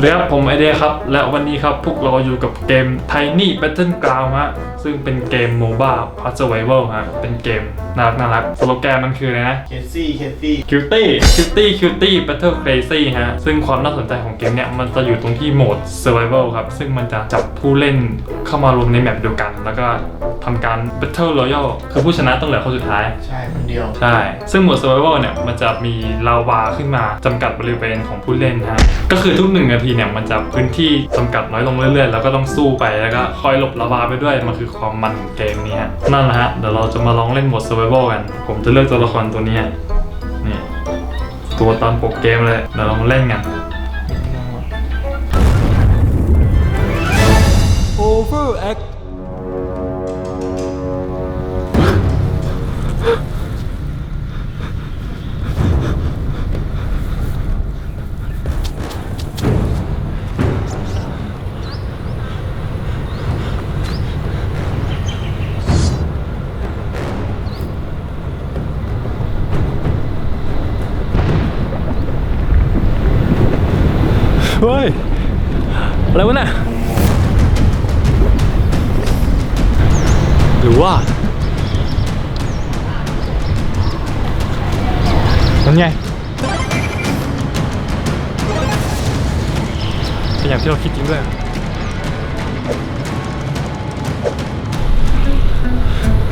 สวัสดีครับผมไอเดียครับ และวันนี้ครับพวกเราอยู่กับเกม Tiny Battleground ฮะซึ่งเป็นเกม MOBA p a s Survival ฮะเป็นเกมน่ารักน่ารักสโลแกนมันคืออะไรนะ เคซี่เคซี่ Cutie Cutie Cutie Battle Crazy ฮะ ซึ่งความน่าสนใจของเกมเนี้ย มันจะอยู่ตรงที่โหมด Survival ครับ ซึ่งมันจะจับผู้เล่นเข้ามารวมในแมปเดียวกัน แล้วก็ทำการ Battle Royale คือผู้ชนะต้องเหลือคนสุดท้าย ใช่คนเดียว ใช่ ซึ่งโหมด survival เนี่ย มันจะมีลาวาขึ้นมาจำกัดบริเวณของผู้เล่นนะฮะ ก็คือทุกหนึ่งนาทีเนี่ย มันจะพื้นที่จำกัดน้อยลงเรื่อยๆ แล้วก็ต้องสู้ไป แล้วก็คอยหลบลาวาไปด้วย มันคือความมันของเกมนี้ฮะนั่นแหละฮะเดี๋ยวเราจะมาลองเล่นโหมด survival กัน ผมจะเลือกตัวละครตัวนี้ฮะนี่ตัวตามปกเกมเลยเดี๋ยวลองเล่นกัน Overact เฮ้ย อะไรวะน่ะ หรือว่านั่นไงเป็นอย่างที่เราคิดจริงด้วย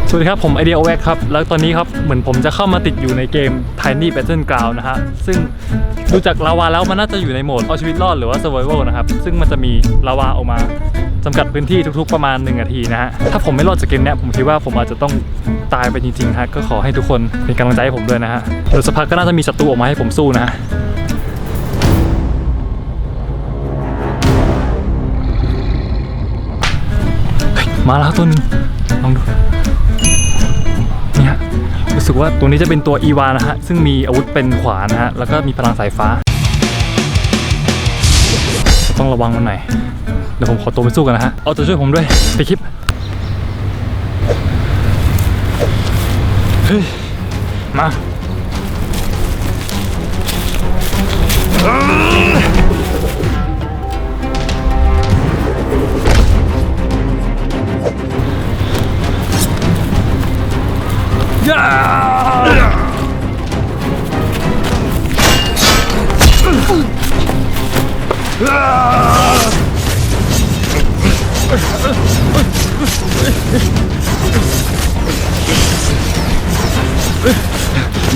สวัสดีครับ ผมไอเดียโอเวกครับ แล้วตอนนี้ครับ เหมือนผมจะเข้ามาติดอยู่ในเกม Tiny Battleground นะฮะ ซึ่งดูจากลาวาแล้วมันน่าจะอยู่ในโหมดเอาชีวิตรอดหรือว่า Survival นะครับ ซึ่งมันจะมีลาวาออกมาจำกัดพื้นที่ทุกๆประมาณ 1 นาทีนะฮะ ถ้าผมไม่รอดจากเกมเนี้ยผมคิดว่าผมอาจจะต้องตายไปจริงๆฮะก็ขอให้ทุกคนเป็นกำลังใจให้ผมด้วยนะฮะเดี๋ยวสักพักก็น่าจะมีศัตรูออกมาให้ผมสู้นะฮะมาแล้วตัวหนึงลองดู สึกว่าตัวนี้จะเป็นตัวอีวานะฮะ ซึ่งมีอาวุธเป็นขวานนะฮะ แล้วก็มีพลังสายฟ้า ต้องระวังมันหน่อย เดี๋ยวผมขอตัวไปสู้กันนะฮะ เอาตัวช่วยผมด้วย ไปคลิป เฮ้ย มา ไม่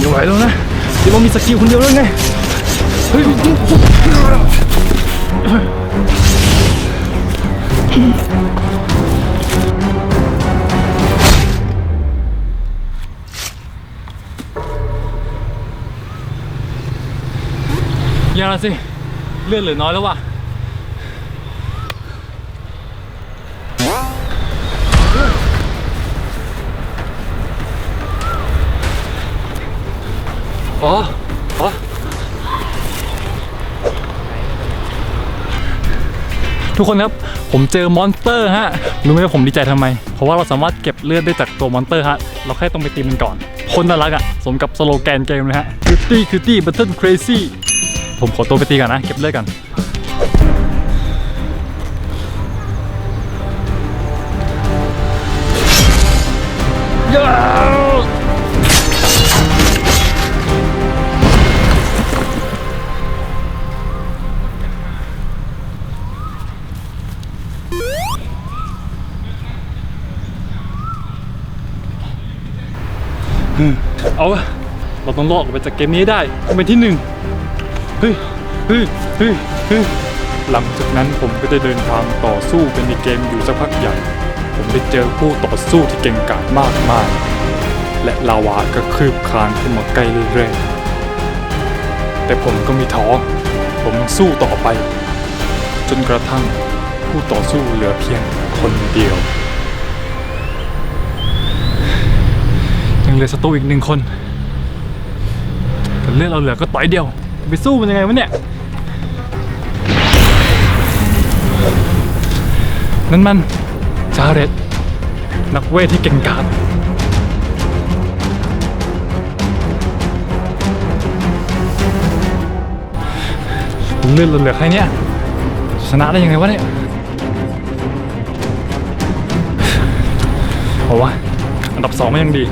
ไหวแล้วนะ เดี๋ยวมันมีสกิลคนเดียวแล้วไง เฮ้ยอย่าละสิ เลือดเหลือน้อยแล้ววะอ๋ออ๋อทุกคนครับ ผมเจอมอนสเตอร์ฮะ รู้ไหมว่าผมดีใจทำไม เพราะว่าเราสามารถเก็บเลือดได้จากตัวมอนสเตอร์ฮะ เราแค่ต้องไปตีมันก่อน คนน่ารักอะสมกับสโลแกนเกมเลยฮะ Cutie Cutie Battle Crazy ผมขอตัวไปตีก่อนนะ เก็บเลือดกันเอา เราต้องลอกออกไปจากเกมนี้ได้เป็นที่หนึ่ง เฮ้ยเฮ้ยเฮ้ยเฮ้ยหลังจากนั้นผมก็ได้เดินทางต่อสู้กันในเกมอยู่สักพักใหญ่ ผมได้เจอผู้ต่อสู้ที่เก่งกาจมากมาย และลาวาก็คืบคลานเข้ามาใกล้เรื่อยๆ แต่ผมก็ไม่ท้อ ผมสู้ต่อไป จนกระทั่งผู้ต่อสู้เหลือเพียงคนเดียว ยังเหลือศัตรูอีกหนึ่งคนแต่เลือดเราเหลือก็ต่อยเดียว ไปสู้มันยังไงวะเนี่ย นั่นมันจาเรตนักเวทที่เก่งกาจเลือดเราเหลือแค่เนี้ยชนะได้ยังไงวะเนี่ยเอาวะ อันดับสองมันยังดี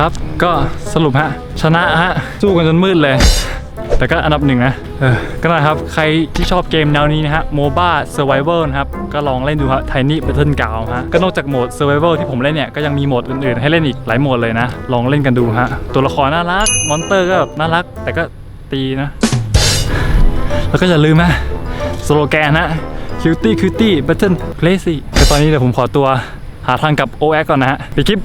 ครับ ก็สรุปฮะ ชนะฮะ สู้กันจนมืดเลย แต่ก็อันดับหนึ่งนะเออก็นะครับ ใครที่ชอบเกมแนวนี้นะฮะ MOBA Survival นะครับ ก็ลองเล่นดูฮะ Tiny Battle Ground ฮะ ก็นอกจากโหมด Survival ที่ผมเล่นเนี่ย ก็ยังมีโหมดอื่นๆ ให้เล่นอีกหลายโหมดเลยนะ ลองเล่นกันดูฮะ ตัวละครน่ารัก มอนเตอร์ก็แบบน่ารัก แต่ก็ตีนะ แล้วก็อย่าลืมนะสโลแกนนะ Cutie Cutie Battle Crazy แต่ตอนนี้เดี๋ยวผมขอตัวหาทางกลับ OX ก่อนนะฮะไปดคลิป